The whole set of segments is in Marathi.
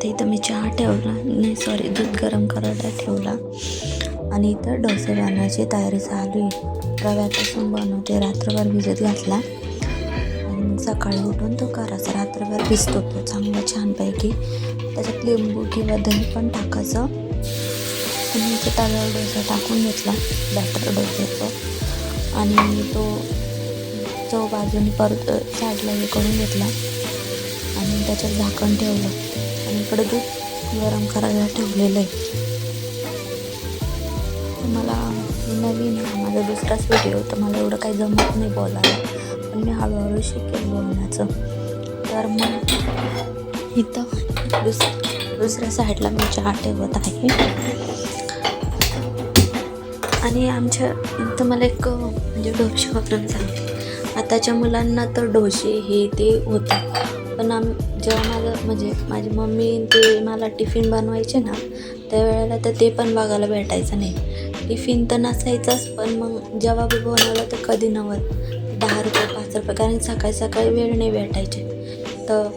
आता इथं मी चहा ठेवला. नाही सॉरी दूध गरम करायला ठेवला. आणि इथं डोसे बनवायची तयारी चालू आहे. रव्यापासून बनवते. रात्रभर भिजत घातला. आणि मग सकाळी उठून तो करायचा. रात्रभर भिजतो तो चांगला छानपैकी. त्याच्यात लिंबू किंवा दही पण टाकायचं. आणि इथे तव्यावर डोसा टाकून घेतला. बॅटर डोस्याचं आणि तो चव बाजूने परत साईडला हे करून घेतला. आणि त्याच्यात झाकण ठेवलं. आणि इकडे दूध गरम करायला ठेवलेलं आहे. मला नवीन माझा दुसराच व्हिडिओ तर मला एवढं काही जमत नाही बोलायला. पण मी हळूहळू शिकेल बोलण्याचं. तर मग इथं दुस दुसऱ्या साईडला मी चहा ठेवत आहे. आणि आमच्या इथं मला एक म्हणजे डोसेवरून सांगते आताच्या मुलांना तर डोसे हे ते होतं पण आम जेव्हा माझं म्हणजे माझी मम्मी ते मला टिफिन बनवायचे ना त्यावेळेला तर ते पण बघायला भेटायचं नाही. टिफिन तर नसायचाच पण मग जेव्हा बी बनवलं तर कधी नव्हत. दहा रुपये पाच रुपये कारण सकाळी सकाळी वेळ नाही भेटायचे. तर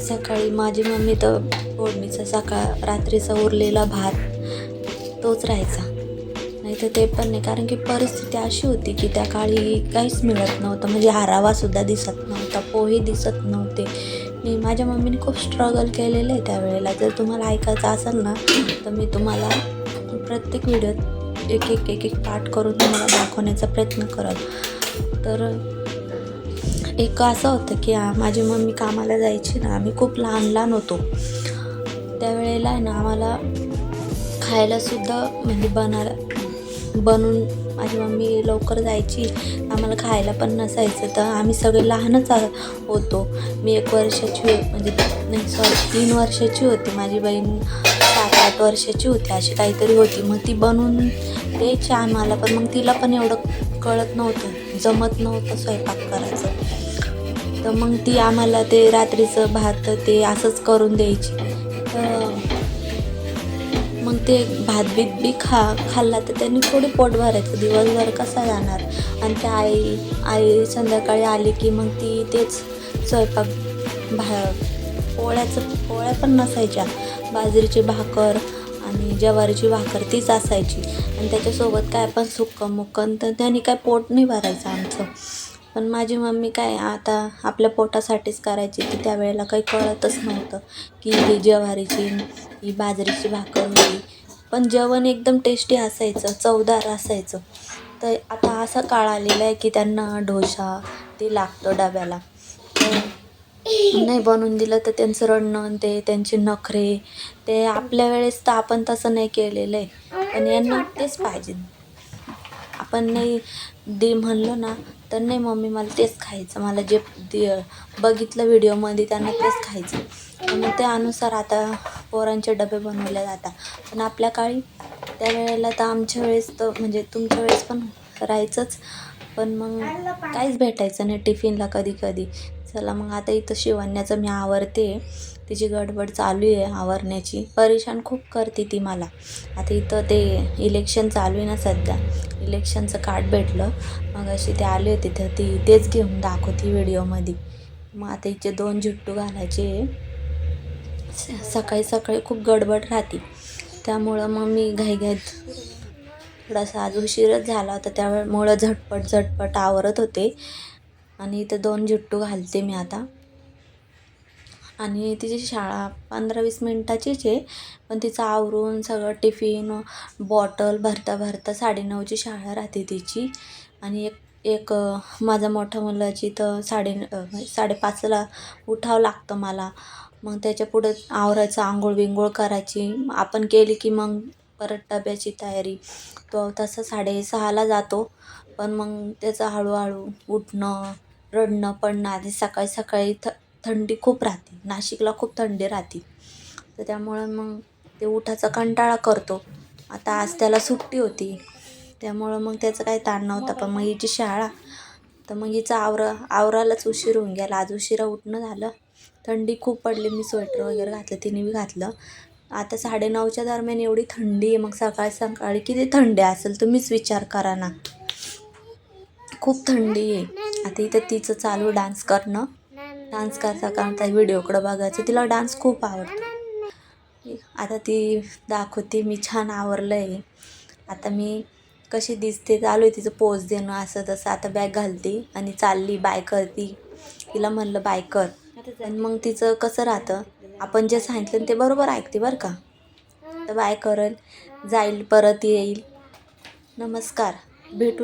सकाळी माझी मम्मी तर फोडणीचा सकाळ रात्रीचा उरलेला भात तोच राहायचा. नाही तर ते पण नाही कारण की परिस्थिती अशी होती की त्या काळी काहीच मिळत नव्हतं. म्हणजे हारावासुद्धा दिसत नव्हता पोहे दिसत नव्हते. मी माझ्या मम्मीने खूप स्ट्रगल केलेलं आहे त्यावेळेला. जर तुम्हाला ऐकायचं असेल ना तर मी तुम्हाला प्रत्येक व्हिडिओत एक एक एक एक पाठ करून तुम्हाला दाखवण्याचा प्रयत्न करत. तर एक असं होतं की माझी मम्मी कामाला जायची ना आम्ही खूप लहान लहान होतो. त्यावेळेला आहे ना आम्हाला खायलासुद्धा म्हणजे बनायला बनवून माझी मम्मी लवकर जायची. आम्हाला खायला पण नसायचं. तर आम्ही सगळे लहानच आ- होतो. मी एक वर्षाची हो- म्हणजे नाही सॉरी तीन वर्षाची होती. माझी बहीण सात आठ वर्षाची होती. अशी काहीतरी होती. मग ती बनवून द्यायची आम्हाला. पण मग तिला पण एवढं कळत नव्हतं. जमत नव्हतं स्वयंपाक करायचं. तर मग ती आम्हाला ते रात्रीचं भात ते असंच करून द्यायची. तर मग ते भात बीत बी खा खाल्ला तर त्यांनी थोडी पोट भरायचं. दिवसभर कसा जाणार? आणि त्या आई आई संध्याकाळी आली की मग ती तेच स्वयंपाक भा पोळ्याचं पोळ्या पण नसायच्या. बाजरीची भाकर आणि ज्वारीची भाकर तीच असायची. आणि त्याच्यासोबत काय पण सुक्कं मुक्कन तर त्यांनी काय पोट नाही भरायचं आमचं. पण माझी मम्मी काय आता आपल्या पोटासाठीच करायची ती त्यावेळेला काही कळतच नव्हतं की ही ज्वारीची ही बाजरीची भाकर पण जेवण एकदम टेस्टी असायचं चवदार असायचं. तर आता असा काळ आलेला आहे की त्यांना डोसा ते लागतं डब्याला. तर नाही बनवून दिलं तर त्यांचं रडणं ते त्यांचे नखरे ते आपल्या वेळेस तर आपण तसं नाही केलेलं आहे. पण यांना तेच पाहिजे. आपण नाही दे म्हणलो ना तर नाही मम्मी मला तेच खायचं. मला जे दे बघितलं व्हिडिओमध्ये त्यांना तेच खायचं. मग त्यानुसार आता पोरांचे डबे बनवले जातात पण आपल्या काळी त्यावेळेला तर आमच्या वेळेस तर म्हणजे तुमच्या वेळेस पण राहायचंच. पण मग काहीच भेटायचं नाही टिफिनला कधी कधी चला मग आता इथं शिवण्याचं मी आवरते. तिची गडबड चालू आहे आवरण्याची. परेशान खूप करते ती मला. आता इथं ते इलेक्शन चालू आहे ना सध्या. इलेक्शनचं कार्ड भेटलं. मग अशी ते आले होते तर ती तेच घेऊन दाखवती व्हिडिओमध्ये. मग आता हिचे दोन झुट्टू घालायचे. स- सकाळी सकाळी खूप गडबड राहते. त्यामुळं मग मी घाईघाईत थोडासा आज उशीरच झाला होता. त्यामुळं झटपट झटपट आवरत होते. आणि इथं दोन जुट्टू घालते मी आता. आणि तिची शाळा पंधरा वीस मिनटाचीच आहे पण तिचं आवरून सगळं टिफिन बॉटल भरता भरता साडेनऊची शाळा राहते तिची. आणि एक एक माझा मोठ्या मुलाची तर साडे साडेपाचला उठावं लागतं मला मग त्याच्या पुढं आवरायचं आंघोळ बिंघोळ करायची. आपण केली की मग परत डब्याची तयारी. तो तसं साडेसहाला जातो पण मग त्याचं हळूहळू उठणं रडणं पडणं आधी सकाळी सकाळी थ थंडी खूप राहते. नाशिकला खूप थंडी राहते. तर त्यामुळं मग ते उठायचा कंटाळा करतो. आता आज त्याला सुट्टी होती. त्यामुळं मग त्याचं काही ताण नव्हता. पण मग हिची शाळा. तर मग हिचं आवरा आवरालाच उशीर होऊन गेला. आज उशिरा उठणं झालं. थंडी खूप पडली. मी स्वेटर वगैरे घातलं तिने बी घातलं. आता साडेनऊच्या दरम्यान एवढी थंडी आहे. मग सकाळी सकाळी किती थंडी असेल तुम्हीच विचार करा ना. खूप थंडी आहे. आता इथं तिचं चालू डान्स करणं. डान्स करता करता व्हिडिओकडं बघायचं तिला डान्स खूप आवडतो. आता ती दाखवते मी छान आवरलं आहे आता मी कशी दिसते चालू आहे तिचं पोज देणं असं तसं. आता बॅग घालते आणि चालली बाय करती. तिला म्हणलं बाय कर. आणि मग तिचं कसं राहतं? आपण जे सांगितलं ते बरोबर ऐकते बरं का? तर बाय करल जाईल परत येईल. नमस्कार. भेटू